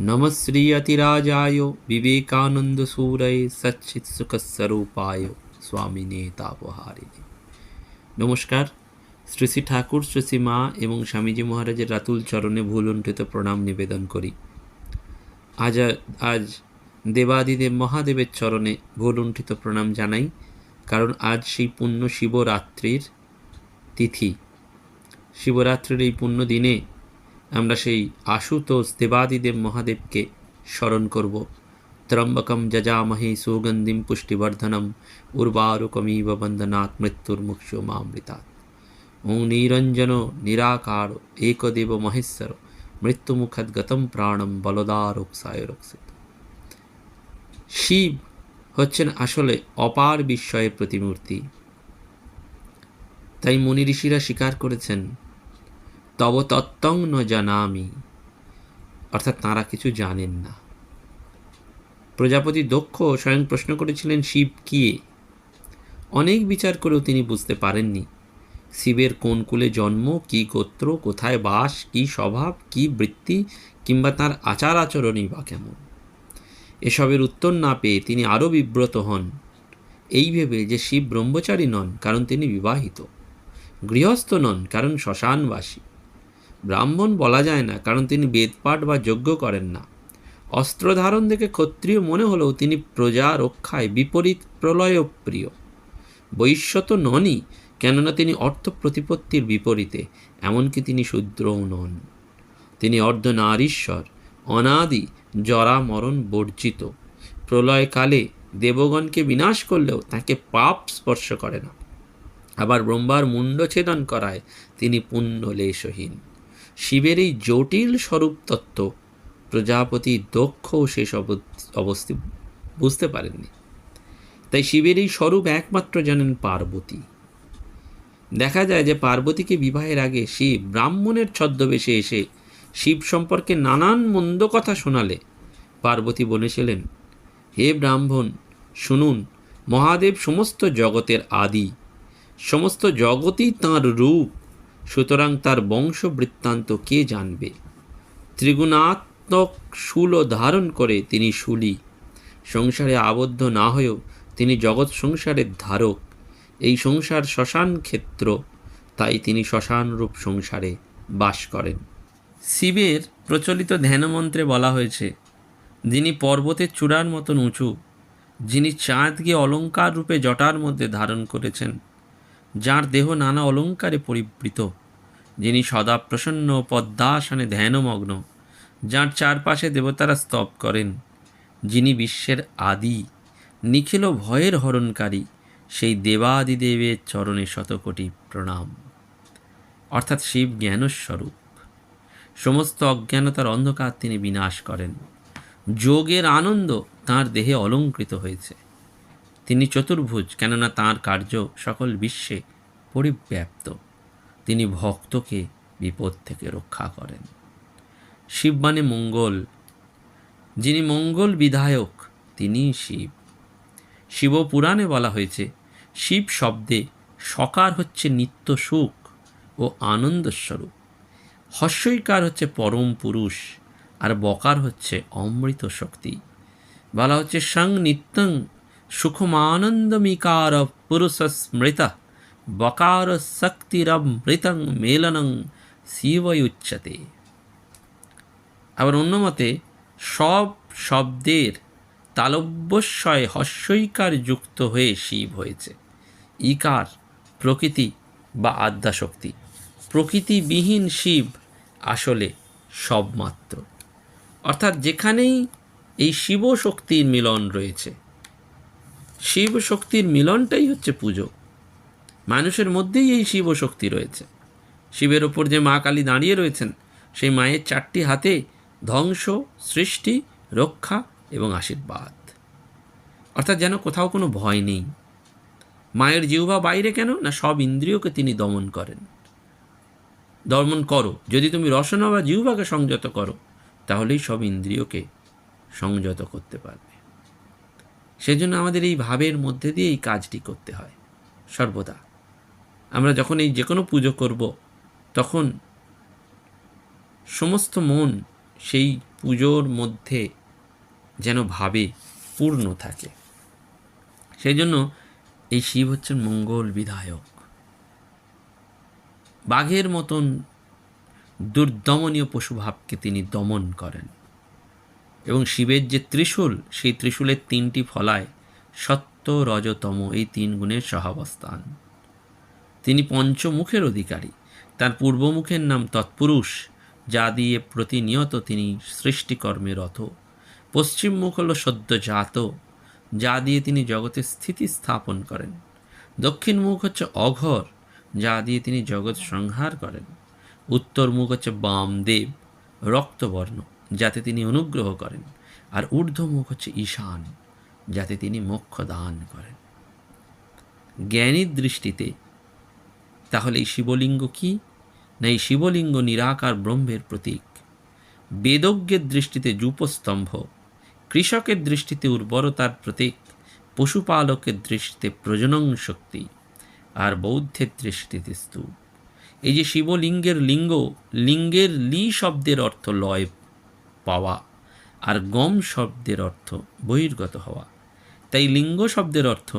নমশ্রী অতিরাজায় বিবেকানন্দ সূরয় সচ্ছিৎ সুখস্বরূপায় স্বামী তাপহারিণী নমস্কার শ্রী ঠাকুর শ্রী মা এবং স্বামীজি মহারাজের রাতুল চরণে ভুলুণ্ঠিত প্রণাম নিবেদন করি। আজ আজ দেবাদিদেব মহাদেবের চরণে ভুলুণ্ঠিত প্রণাম জানাই, কারণ আজ সেই পুণ্য শিবরাত্রির তিথি। শিবরাত্রির এই পুণ্য দিনে আমরা সেই আশুতোষ দেবাদিদেব মহাদেবকে স্মরণ করব। ত্রম্বকম যজামহে সুগন্ধিম পুষ্টিবর্ধনম উর্বারুকমিব বন্দনাৎ মৃত্যুর্মুক্ষ মামৃতাৎ। ওং নিরঞ্জন নিরাকার একদেব মহেশ্বর মৃত্যুমুখদ্গতম প্রাণম বলদারোক্সায় রক্ষিত শিব হচ্ছেন আসলে অপার বিস্ময়ের প্রতিমূর্তি। তাই মুনি ঋষিরা স্বীকার করেছেন তব তত্ত্বং ন জানামি। অর্থাৎ তাঁরা কিছু জানেন না। প্রজাপতি দক্ষ স্বয়ং প্রশ্ন করেছিলেন, শিব কে? অনেক বিচার করেও তিনি বুঝতে পারেননি। শিবের কোন কুলে জন্ম, কি গোত্র, কোথায় বাস, কি স্বভাব, কি বৃত্তি, কিংবা তার আচার আচরণই বা কেমন? এসবের উত্তর না পেয়ে তিনি আরও বিব্রত হন। এই ভেবে যে শিব ব্রহ্মচারী নন, কারণ তিনি বিবাহিত। গৃহস্থ নন, কারণ শ্মশানবাসী। ব্রাহ্মণ বলা যায় না, কারণ তিনি বেদপাঠ বা যজ্ঞ করেন না। অস্ত্র ধারণ দেখে ক্ষত্রিয় মনে হলেও তিনি প্রজা রক্ষায় বিপরীত প্রলয়প্রিয়। বৈশ্যত ননই কেননা তিনি অর্থ প্রতিপত্তির বিপরীতে, এমনকি তিনি শূদ্রও নন। তিনি অর্ধনারীশ্বর, অনাদি জরা মরণ বর্জিত। প্রলয়কালে দেবগণকে বিনাশ করলেও তাকে পাপ স্পর্শ করে না। আবার ব্রহ্মার মুণ্ডছেদন করায় তিনি পুণ্যলেশহীন শিবের এই জটিল স্বরূপ তত্ত্ব প্রজাপতি দক্ষও শেষ অবস্থি, বুঝতে পারেননি। তাই শিবের এই স্বরূপ একমাত্র জানেন পার্বতী। দেখা যায় যে পার্বতীকে বিবাহের আগে শিব ব্রাহ্মণের ছদ্মবেশে এসে শিব সম্পর্কে নানান মন্দ কথা শোনালে পার্বতী বলেছিলেন হে ব্রাহ্মণ, শুনুন, মহাদেব সমস্ত জগতের আদি, সমস্ত জগতই তাঁর রূপ সুতরাং তার বংশ বৃত্তান্ত কে জানবে? ত্রিগুণাত্মক শূল ধারণ করে তিনি শুলি সংসারে আবদ্ধ না হয়েও তিনি জগৎ সংসারের ধারক। এই সংসার শ্মশান ক্ষেত্র, তাই তিনি শ্মশানরূপ সংসারে বাস করেন। শিবের প্রচলিত ধ্যানমন্ত্রে বলা হয়েছে, যিনি পর্বতের চূড়ার মতন উঁচু, যিনি চাঁদকে অলঙ্কার রূপে জটার মধ্যে ধারণ করেছেন যার দেহ নানা অলঙ্কারে পরিবৃত, যিনি সদা প্রসন্ন পদ্মাসনে ধ্যানমগ্ন, যার চারপাশে দেবতারা স্তব করেন, যিনি বিশ্বের আদি, নিখিল ভয়ের হরণকারী, সেই দেবাদিদেবের চরণে শতকোটি প্রণাম। অর্থাৎ শিব জ্ঞানস্বরূপ। সমস্ত অজ্ঞানতার অন্ধকার তিনি বিনাশ করেন। যোগের আনন্দ তার দেহে অলঙ্কৃত হয়েছে। তিনি চতুর্ভুজ, কেননা তার কার্য সকল বিশ্বে পরিব্যাপ্ত। তিনি ভক্তকে বিপদ থেকে রক্ষা করেন। শিব মানে মঙ্গল। যিনি মঙ্গল বিধায়ক তিনি শিব। শিব পুরাণে বলা হয়েছে, শিব শব্দে সকার হচ্ছে নিত্য সুখ ও আনন্দস্বরূপ। হস্যইকার হচ্ছে পরম পুরুষ আর বকার হচ্ছে অমৃত শক্তি। বলা হচ্ছে সং নিত্যং সুখমানন্দমিকার পুরুষ স্মৃত বকার শক্তিরমৃতং মেলনং শিবয়ুচ্ছতে আবার অন্য মতে সব শব্দের তালব্যস্বয় হস্যইকার যুক্ত হয়ে শিব হয়েছে। ইকার, প্রকৃতি বা আদ্যাশক্তি। প্রকৃতিবিহীন শিব আসলে সবমাত্র। অর্থাৎ যেখানেই এই শিব শক্তির মিলন রয়েছে শিব শক্তির মিলনটাই হচ্ছে পুজো। মানুষের মধ্যেই এই শিব শক্তি রয়েছে। শিবের ওপর যে মা কালী দাঁড়িয়ে রয়েছেন, সেই মায়ের চারটি হাতে ধ্বংস, সৃষ্টি, রক্ষা এবং আশীর্বাদ। অর্থাৎ যেন কোথাও কোনো ভয় নেই। মায়ের জিহ্বা বাইরে কেন, না সব ইন্দ্রিয়কে তিনি দমন করেন? দমন করো। যদি তুমি রসনা বা জিহ্বাকে সংযত করো, তাহলেই সব ইন্দ্রিয়কে সংযত করতে পারবে। সেজন্য আমাদের এই ভাবের মধ্যে দিয়ে এই কাজটি করতে হয়, সর্বদা। আমরা যখন এই যে কোনো পুজো করব, তখন সমস্ত মন সেই পুজোর মধ্যে যেন ভাবে পূর্ণ থাকে। সেই জন্য এই শিব হচ্ছেন মঙ্গল বিধায়ক। বাঘের মতন দুর্দমনীয় পশুভাবকে তিনি দমন করেন। এবং শিবের যে ত্রিশূল, সেই ত্রিশূলের তিনটি ফলায় সত্য, রজতম এই তিন গুণের সহাবস্থান। তিনি পঞ্চমুখের অধিকারী। তার পূর্বমুখের নাম তৎপুরুষ, যা দিয়ে প্রতিনিয়ত তিনি সৃষ্টিকর্মে রত। পশ্চিম মুখ হল সদ্যজাত যা দিয়ে তিনি জগতে স্থিতি স্থাপন করেন। দক্ষিণ মুখ হচ্ছে অঘর, যা দিয়ে তিনি জগৎ সংহার করেন। উত্তর মুখ হচ্ছে বামদেব, রক্তবর্ণ। যাতে তিনি অনুগ্রহ করেন। আর ঊর্ধ্ব মুখ হচ্ছে ঈশান, যাতে তিনি মোক্ষ দান করেন। জ্ঞানীর দৃষ্টিতে, তাহলে এই শিবলিঙ্গ কি? না এই শিবলিঙ্গ নিরাকার ব্রহ্মের প্রতীক? বেদজ্ঞের দৃষ্টিতে যূপস্তম্ভ কৃষকের দৃষ্টিতে উর্বরতার প্রতীক, পশুপালকের দৃষ্টিতে প্রজনন শক্তি, আর বৌদ্ধের দৃষ্টিতে স্তূপ। এই যে শিবলিঙ্গের লিঙ্গ, লিঙ্গের লি শব্দের অর্থ লয় পাওয়া আর গম শব্দের অর্থ বহির্গত হওয়া। তাই লিঙ্গ শব্দের অর্থ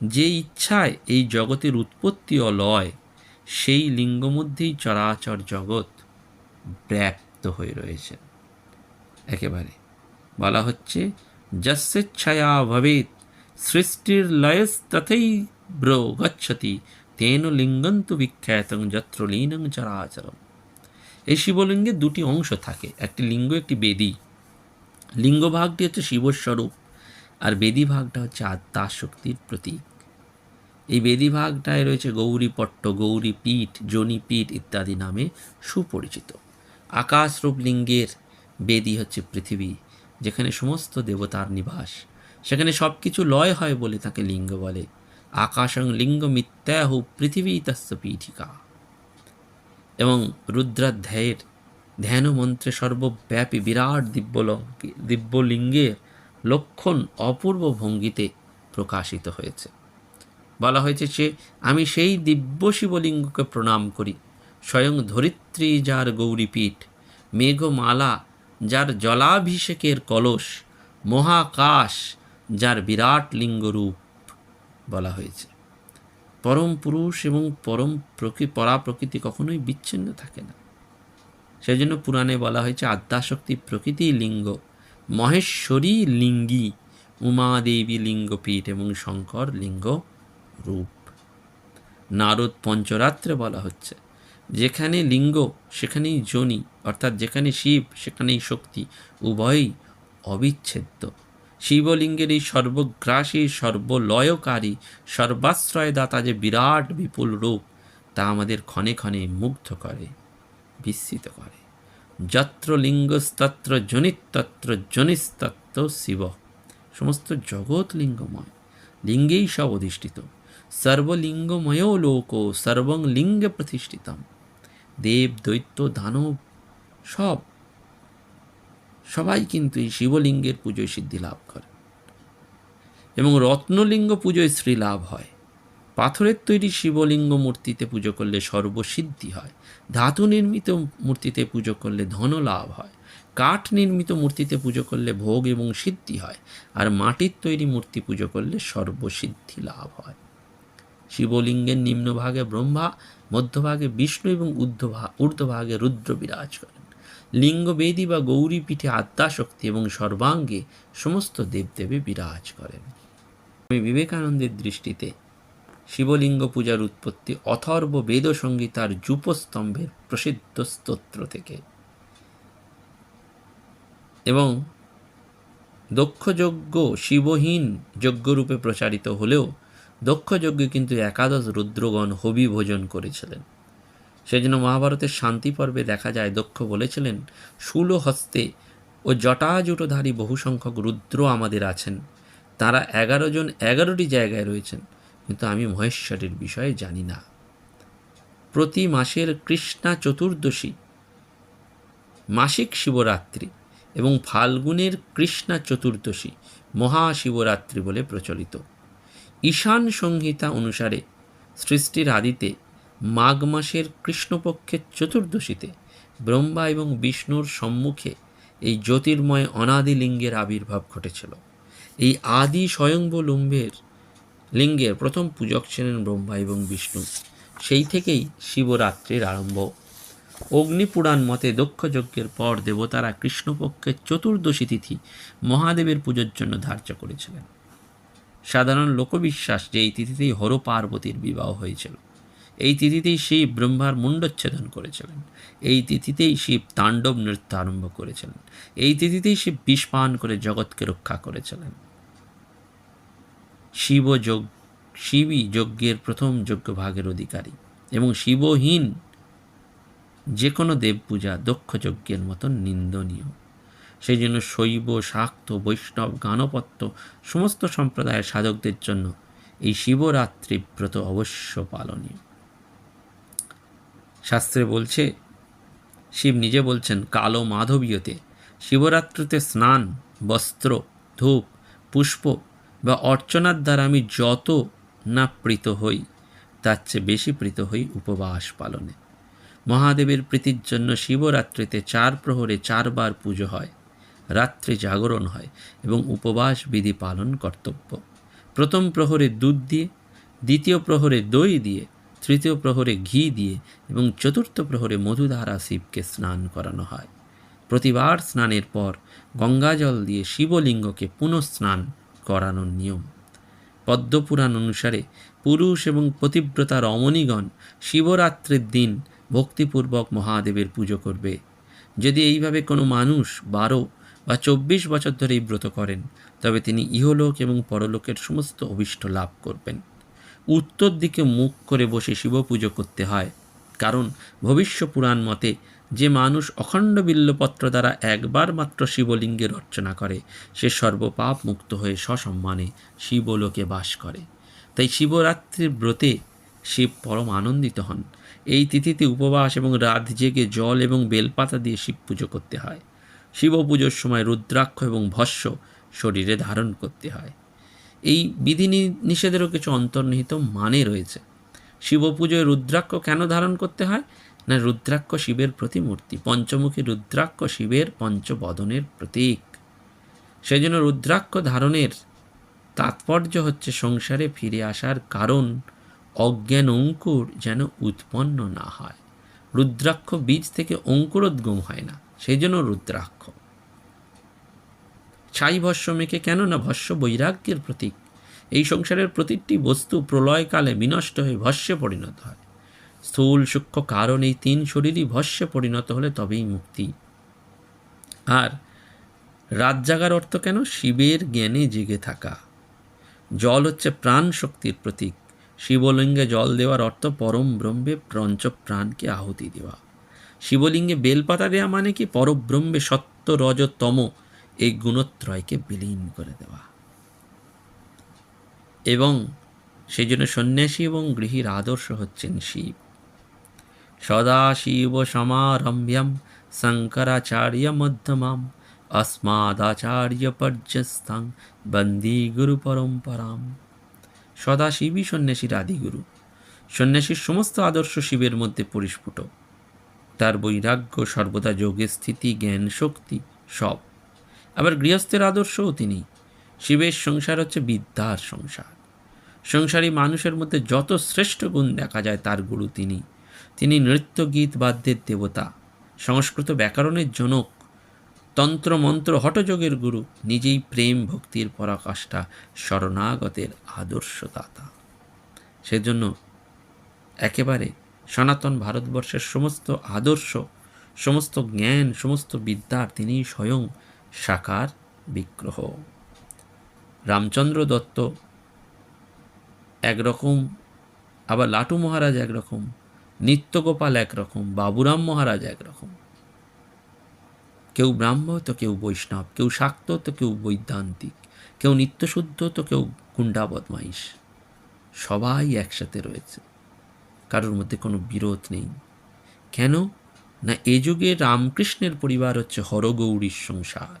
যে ইচ্ছায় এই জগতের উৎপত্তি ও লয়, সেই লিঙ্গ মধ্যেই চরাচর জগৎ ব্যাপ্ত হয়ে রয়েছে। একেবারে বলা হচ্ছে যস্যেচ্ছায়া ভবেত সৃষ্টির লয়স তথৈ ব্র গচ্ছতি, তেন লিঙ্গন্তু বিখ্যাতং যত্র লীনং চরাচরম। এই শিবলিঙ্গের দুটি অংশ থাকে, একটি লিঙ্গ, একটি বেদী। লিঙ্গ ভাগটি হচ্ছে শিবস্বরূপ, আর বেদী ভাগটা হচ্ছে আত্মা শক্তির প্রতীক। এই বেদী ভাগটায় রয়েছে গৌরীপট্ট গৌরী পীঠ জনিপীঠ ইত্যাদি নামে সুপরিচিত। আকাশরূপ লিঙ্গের বেদী হচ্ছে পৃথিবী, যেখানে সমস্ত দেবতার নিবাস। সেখানে সব কিছু লয় হয় বলে তাকে লিঙ্গ বলে। আকাশং লিঙ্গ মিথ্যাহু পৃথিবী তস্য পীঠিকা। এবং রুদ্রাধ্যায়ের ধ্যান মন্ত্রে সর্বব্যাপী বিরাট দিব্যলঙ্কে দিব্যলিঙ্গের লক্ষণ অপূর্ব ভঙ্গিতে প্রকাশিত হয়েছে। বলা হয়েছে যে, আমি সেই দিব্য শিবলিঙ্গকে প্রণাম করি। স্বয়ং ধরিত্রী যার গৌরীপীঠ, মেঘমালা যার জলাভিষেকের কলস, মহাকাশ যার বিরাট লিঙ্গরূপ বলা হয়েছে। পরম পুরুষ এবং পরম প্রকৃ পরা প্রকৃতি কখনোই বিচ্ছিন্ন থাকে না। সেই জন্য পুরাণে বলা হয়েছে আদ্যাশক্তি প্রকৃতি লিঙ্গ, মহেশ্বরী লিঙ্গী, উমাদেবী লিঙ্গপীঠ এবং শঙ্কর লিঙ্গ রূপ। নারদ পঞ্চরাত্রে বলা হচ্ছে, যেখানে লিঙ্গ, সেখানেই যোনি, অর্থাৎ যেখানে শিব, সেখানেই শক্তি, উভয়ই অবিচ্ছেদ্য। শিবলিঙ্গের এই সর্বগ্রাসী, সর্বলয়কারী, সর্বাশ্রয়দাতা যে বিরাট বিপুল রূপ, তা আমাদের ক্ষণে ক্ষণে মুগ্ধ করে, বিস্মিত করে। যত্র লিঙ্গস্তত্র জনিতত্র জনিস্তত্র শিব। সমস্ত জগৎ লিঙ্গময়, লিঙ্গেই সব অধিষ্ঠিত। সর্বলিঙ্গময় লোক, সর্বং লিঙ্গে প্রতিষ্ঠিতম। দেব, দৈত্য, দানব, সব সবাই কিন্তু এই শিবলিঙ্গের পুজোয় সিদ্ধি লাভ করে। এবং রত্নলিঙ্গ পুজোয় শ্রী লাভ হয়। পাথরের তৈরি শিবলিঙ্গ মূর্তিতে পুজো করলে সর্বসিদ্ধি হয়। ধাতু নির্মিত মূর্তিতে পুজো করলে ধন লাভ হয়। কাঠ নির্মিত মূর্তিতে পুজো করলে ভোগ এবং সিদ্ধি হয়। আর মাটির তৈরি মূর্তি পুজো করলে সর্বসিদ্ধি লাভ হয়। শিবলিঙ্গের নিম্নভাগে ব্রহ্মা, মধ্যভাগে বিষ্ণু এবং ঊর্ধ্বভা, ঊর্ধ্বভাগে রুদ্র বিরাজ করেন লিঙ্গবেদী বা গৌরী পিঠে আত্মাশক্তি এবং সর্বাঙ্গে সমস্ত দেবদেবী বিরাজ করেন। আমি বিবেকানন্দের দৃষ্টিতে শিবলিঙ্গ পূজার উৎপত্তি অথর্ব বেদ সংগীতার যূপস্তম্ভের প্রসিদ্ধ স্তোত্র থেকে। এবং দক্ষযজ্ঞ শিবহীন যজ্ঞরূপে প্রচারিত হলেও দক্ষযজ্ঞে কিন্তু একাদশ রুদ্রগণ হবি ভোজন করেছিলেন। সেজন্য মহাভারতের শান্তি পর্বে দেখা যায় দক্ষ বলেছিলেন, শূল হস্তে ও জটাজুটোধারী বহু সংখ্যক রুদ্র আমাদের আছেন। তারা এগারো জন এগারোটি জায়গায় রয়েছেন। কিন্তু আমি মহেশ্বরের বিষয়ে জানি না। প্রতি মাসের কৃষ্ণা চতুর্দশী, মাসিক শিবরাত্রি এবং ফাল্গুনের কৃষ্ণা চতুর্দশী মহাশিবরাত্রি বলে প্রচলিত। ঈশান সংহিতা অনুসারে সৃষ্টির আদিতে মাঘ মাসের কৃষ্ণপক্ষের চতুর্দশীতে ব্রহ্মা এবং বিষ্ণুর সম্মুখে এই জ্যোতির্ময় অনাদি লিঙ্গের আবির্ভাব ঘটেছিল। এই আদি স্বয়ংভ লিঙ্গের প্রথম পূজক ছিলেন ব্রহ্মা এবং বিষ্ণু। সেই থেকেই শিবরাত্রির আরম্ভ। অগ্নিপুরাণ মতে দক্ষ যজ্ঞের পর দেবতারা কৃষ্ণপক্ষের চতুর্দশী তিথি মহাদেবের পুজোর জন্য ধার্য করেছিলেন। সাধারণ লোকবিশ্বাস যে এই তিথিতেই হর পার্বতীর বিবাহ হয়েছিল। এই তিথিতেই শিব ব্রহ্মার মুণ্ডচ্ছেদন করেছিলেন। এই তিথিতেই শিব তাণ্ডব নৃত্য আরম্ভ করেছিলেন। এই তিথিতেই শিব বিষপান করে জগৎকে রক্ষা করেছিলেন। শিব যোগ শিবই যজ্ঞের প্রথম যজ্ঞ ভাগের অধিকারী এবং শিবহীন যে কোনো দেব পূজা দক্ষ যজ্ঞের মতন নিন্দনীয়। সেই জন্য শৈব, শাক্ত, বৈষ্ণব, গানপত্য সমস্ত সম্প্রদায়ের সাধকদের জন্য এই শিবরাত্রি ব্রত অবশ্য পালনীয়। শাস্ত্রে বলছে, শিব নিজে বলছেন, কালো মাধবীয়তে শিবরাত্রিতে স্নান, বস্ত্র, ধূপ, পুষ্প বা অর্চনার দ্বারা আমি যত না প্রীত হই, তার চেয়ে বেশি প্রীত হই উপবাস পালনে। মহাদেবের প্রীতির জন্য শিবরাত্রিতে চার প্রহরে চারবার পুজো হয়, রাত্রে জাগরণ হয় এবং উপবাস বিধি পালন কর্তব্য। প্রথম প্রহরে দুধ দিয়ে, দ্বিতীয় প্রহরে দই দিয়ে তৃতীয় প্রহরে ঘি দিয়ে এবং চতুর্থ প্রহরে মধুধারা শিবকে স্নান করানো হয়। প্রতিবার স্নানের পর গঙ্গাজল দিয়ে শিবলিঙ্গকে পুনঃস্নান করানোর নিয়ম। পদ্মপুরাণ অনুসারে পুরুষ এবং পতিব্রতা রমণীগণ শিবরাত্রির দিন ভক্তিপূর্বক মহাদেবের পুজো করবে। যদি এইভাবে কোনো মানুষ বারো বা চব্বিশ বছর ধরে এই ব্রত করেন, তবে তিনি ইহলোক এবং পরলোকের সমস্ত অভিষ্ট লাভ করবেন। উত্তর দিকে মুখ করে বসে শিব পুজো করতে হয়। কারণ ভবিষ্য পুরাণ মতে যে মানুষ অখণ্ড বিল্লপত্র দ্বারা একবার মাত্র শিবলিঙ্গের অর্চনা করে, সে সর্বপাপ মুক্ত হয়ে সসম্মানে শিবলোকে বাস করে। তাই শিবরাত্রির ব্রতে শিব পরম আনন্দিত হন। এই তিথিতে উপবাস এবং রাত জেগে জল এবং বেলপাতা দিয়ে শিব পুজো করতে হয়। শিব পুজোর সময় রুদ্রাক্ষ এবং ভস্য শরীরে ধারণ করতে হয়। এই বিধি নিষেধেরও কিছু অন্তর্নিহিত মানে রয়েছে। শিব পুজোয় রুদ্রাক্ষ কেন ধারণ করতে হয়? না, রুদ্রাক্ষ শিবের প্রতিমূর্তি পঞ্চমুখী রুদ্রাক্ষ শিবের পঞ্চবদনের প্রতীক। সেই জন্য রুদ্রাক্ষ ধারণের তাৎপর্য হচ্ছে সংসারে ফিরে আসার কারণ অজ্ঞান অঙ্কুর যেন উৎপন্ন না হয়। রুদ্রাক্ষ বীজ থেকে অঙ্কুরোদ্গম হয় না সেই জন্য রুদ্রাক্ষ। ছাই ভস্য মেখে কেন না ভস্য বৈরাগ্যের প্রতীক। এই সংসারের প্রতিটি বস্তু প্রলয়কালে বিনষ্ট হয়ে ভস্যে পরিণত হয়। স্থূল, সূক্ষ্ম কারণ এই তিন শরীরই ভস্যে পরিণত হলে তবেই মুক্তি। আর রাত জাগার অর্থ কেন? শিবের জ্ঞানে জেগে থাকা। জল হচ্ছে প্রাণ শক্তির প্রতীক। শিবলিঙ্গে জল দেওয়ার অর্থ পরম ব্রহ্মে পঞ্চ প্রাণকে আহুতি দেওয়া। শিবলিঙ্গে বেলপাতা দেওয়া মানে কি? পরব্রহ্মে সত্য, রজ, তম এই গুণত্রয়কে বিলীন করে দেওয়া। এবং সেই জন্য সন্ন্যাসী এবং গৃহীর আদর্শ হচ্ছেন শিব। সদা শিব সমারম্ভ্যম শঙ্করাচার্য মধ্যমাম অস্মাদাচার্য পর্যস্থাং বন্দী গুরু পরম্পরাম। সদা শিবই সন্ন্যাসীর আদিগুরু সন্ন্যাসীর সমস্ত আদর্শ শিবের মধ্যে পরিস্ফুট। তার বৈরাগ্য, সর্বদা যোগের স্থিতি, জ্ঞান, শক্তি সব। আবার গৃহস্থের আদর্শও তিনি। শিবের সংসার হচ্ছে বিদ্যার সংসার। সংসারী মানুষের মধ্যে যত শ্রেষ্ঠ গুণ দেখা যায়, তার গুরু তিনি। তিনি নৃত্য গীত বাদ্যের দেবতা, সংস্কৃত ব্যাকরণের জনক তন্ত্র মন্ত্র হটযোগের গুরু, নিজেই প্রেম ভক্তির পরাকাষ্ঠা, শরণাগতের আদর্শদাতা। সেজন্য একেবারে সনাতন ভারতবর্ষের সমস্ত আদর্শ, সমস্ত জ্ঞান, সমস্ত বিদ্যার তিনি স্বয়ং সাকার বিগ্রহ। রামচন্দ্র দত্ত একরকম, আবার লাটু মহারাজ একরকম, নিত্যগোপাল একরকম, বাবুরাম মহারাজ একরকম। কেউ ব্রাহ্ম তো কেউ বৈষ্ণব, কেউ শাক্ত তো কেউ বৈদান্তিক কেউ নিত্যশুদ্ধ তো কেউ গুন্ডা বদমাইশ। সবাই একসাথে রয়েছে। কারোর মধ্যে কোনো বিরোধ নেই। কেন? না, এ যুগে রামকৃষ্ণের পরিবার হচ্ছে হরগৌরীর সংসার।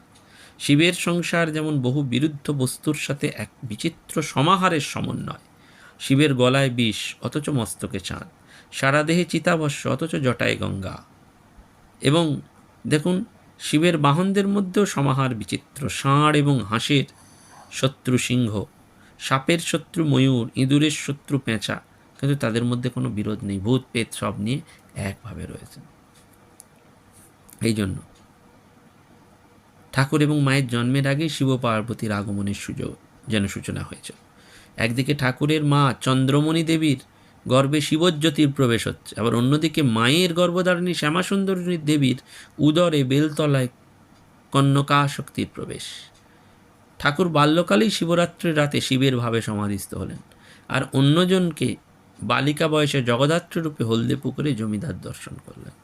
শিবের সংসার যেমন বহু বিরুদ্ধ বস্তুর সাথে এক বিচিত্র সমাহারের সমন্বয়। শিবের গলায় বিষ, অথচ মস্তকে চাঁদ। সারা দেহে চিতাভস্য অথচ জটায় গঙ্গা। এবং দেখুন, শিবের বাহনদের মধ্যেও সমাহার বিচিত্র। ষাঁড় এবং হাঁসের শত্রু সিংহ, সাপের শত্রু ময়ূর, ইঁদুরের শত্রু পেঁচা। কিন্তু তাদের মধ্যে কোনো বিরোধ নেই ভূত পেত সব নিয়ে একভাবে রয়েছে। এই জন্য ঠাকুর এবং মায়ের জন্মের আগে শিব পার্বতীর আগমনের সুযোগ, যেন সূচনা হয়েছে। একদিকে ঠাকুরের মা চন্দ্রমণি দেবীর গর্ভে শিবজ্যোতির প্রবেশ হচ্ছে, আবার অন্যদিকে মায়ের গর্ভধারিণী শ্যামাসুন্দরী দেবীর উদরে বেলতলায় কন্যকা শক্তির প্রবেশ। ঠাকুর বাল্যকালেই শিবরাত্রির রাতে শিবের ভাবে সমাধিস্থ হলেন, আর অন্যজনকে বালিকা বয়সে জগদ্ধাত্রী রূপে হলদে পুকুরে জমিদার দর্শন করলেন।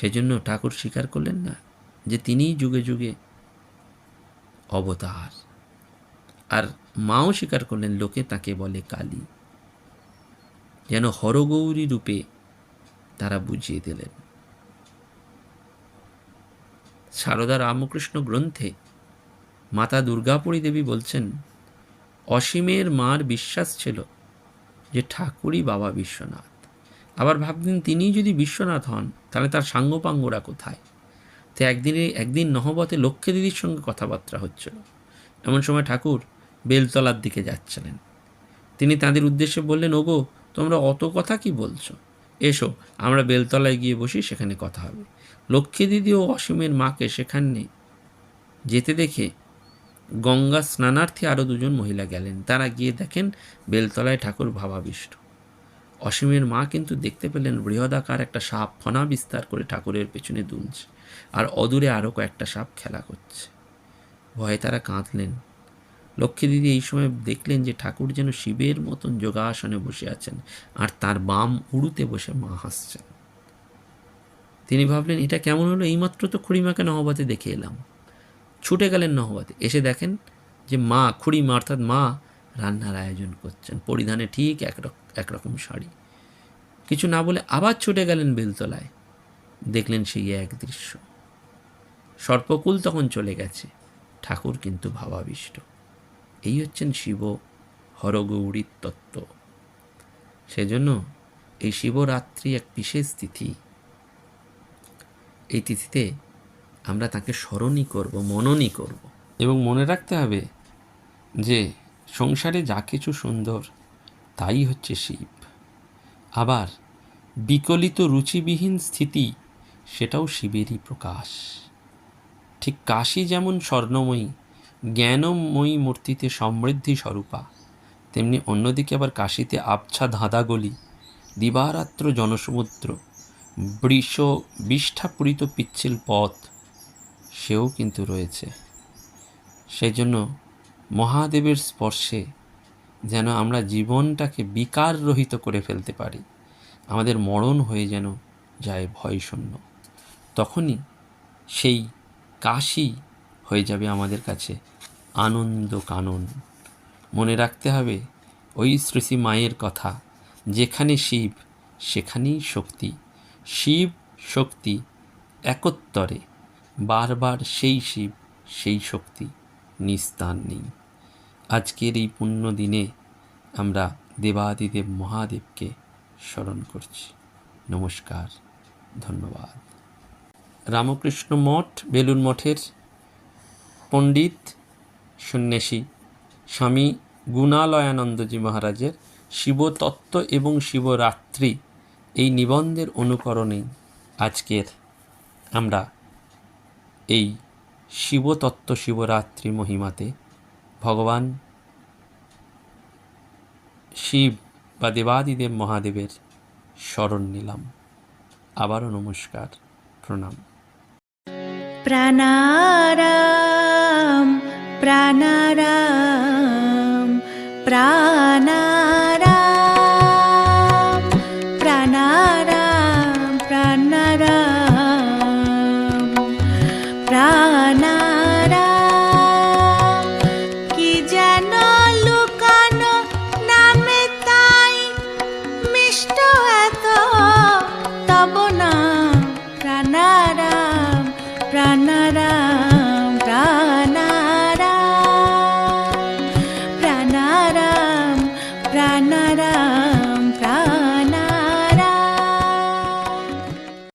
সেজন্য ঠাকুর স্বীকার করলেন না যে তিনিই যুগে যুগে অবতার। আর মাও স্বীকার করলেন, লোকে তাকে বলে কালী। যেন হরগৌরী রূপে তারা বুঝিয়ে দিলেন। সারদা রামকৃষ্ণ গ্রন্থে মাতা দুর্গাপুরী দেবী বলছেন, অসীমের মার বিশ্বাস ছিল যে ঠাকুরই বাবা বিশ্বনাথ। আবার ভাবতেন তিনি যদি বিশ্বনাথ হন, তাহলে তার সাঙ্গপাঙ্গরা কোথায়? তো একদিনে, একদিন নহবতে লক্ষ্মী দিদির সঙ্গে কথাবার্তা হচ্ছিল। এমন সময় ঠাকুর বেলতলার দিকে যাচ্ছিলেন। তিনি তাদের উদ্দেশ্যে বললেন, ওগো, তোমরা অত কথা কি বলছো? এসো, আমরা বেলতলায় গিয়ে বসি, সেখানে কথা হবে। লক্ষ্মী দিদি ও অসীমের মাকে সেখানে যেতে দেখে গঙ্গা স্নানার্থে আরও দুজন মহিলা গেলেন। তারা গিয়ে দেখেন বেলতলায় ঠাকুর ভাবাবিষ্ট। অসীমের মা কিন্তু দেখতে পেলেন বৃহদাকার একটা সাপ ফনা বিস্তার করে ঠাকুরের পেছনে দুলছে আর অদূরে আরও কয়েকটা সাপ খেলা করছে। ভয়ে তারা কাঁদলেন। লক্ষ্মী দিদি এই সময় দেখলেন যে ঠাকুর যেন শিবের মতন যোগাসনে বসে আছেন আর তার বাম উড়ুতে বসে মা হাসছেন। তিনি ভাবলেন, এটা কেমন হলো? এইমাত্র তো খুড়িমাকে নহবাতে দেখে এলাম। ছুটে গেলেন নহবাতে। এসে দেখেন যে মা, খুড়িমা অর্থাৎ মা রান্নার আয়োজন করছেন। পরিধানে ঠিক এক একরকম শাড়ি। কিছু না বলে আবার ছুটে গেলেন বেলতলায়। দেখলেন সেই এক দৃশ্য। সর্পকুল তখন চলে গেছে। ঠাকুর কিন্তু ভাবাবিষ্ট। এই হচ্ছেন শিব হরগৌরীর তত্ত্ব। সেজন্য এই শিবরাত্রি এক বিশেষ তিথি। এই তিথিতে আমরা তাকে স্মরণই করব, মননই করব। এবং মনে রাখতে হবে যে সংসারে যা কিছু সুন্দর, তাই হচ্ছে শিব। আবার বিকলিত রুচিবিহীন স্থিতি, সেটাও শিবেরই প্রকাশ। ঠিক কাশী যেমন স্বর্ণময়ী, জ্ঞানময়ী মূর্তিতে সমৃদ্ধি স্বরূপা, তেমনি অন্যদিকে আবার কাশীতে আবছা ধাঁধাগলি, দিবারাত্র জনসমুদ্র, বৃষ বিষ্ঠাপূরিত পিচ্ছিল পথ, সেও কিন্তু রয়েছে। সেই জন্য মহাদেবের স্পর্শে যেন আমরা জীবনটাকে বিকার রহিত করে ফেলতে পারি। আমাদের মরণ হয়ে যেন যায় ভয়শূন্য। তখনই সেই কাশি হয়ে যাবে আমাদের কাছে আনন্দ কানন। মনে রাখতে হবে, ওই শ্রী মায়ের কথা, যেখানে শিব, সেখানেই শক্তি। শিব শক্তি একত্তরে, বারবার সেই শিব, সেই শক্তি নিস্তার নেই। আজকের এই পুণ্য দিনে আমরা দেবাদিদেব মহাদেবকে স্মরণ করছি। নমস্কার, ধন্যবাদ। রামকৃষ্ণ মঠ বেলুন মঠের পণ্ডিত সন্ন্যাসী স্বামী গুণালয়ানন্দজি মহারাজের শিবতত্ত্ব এবং শিবরাত্রি এই নিবন্ধের অনুকরণেই আজকের আমরা এই শিবতত্ত্ব শিবরাত্রি মহিমাতে ভগবান শিব বা দেবাদিদেব মহাদেবের স্মরণ নিলাম। আবারও নমস্কার প্রণাম। প্রাণারাম প্রাণারাম প্রাণা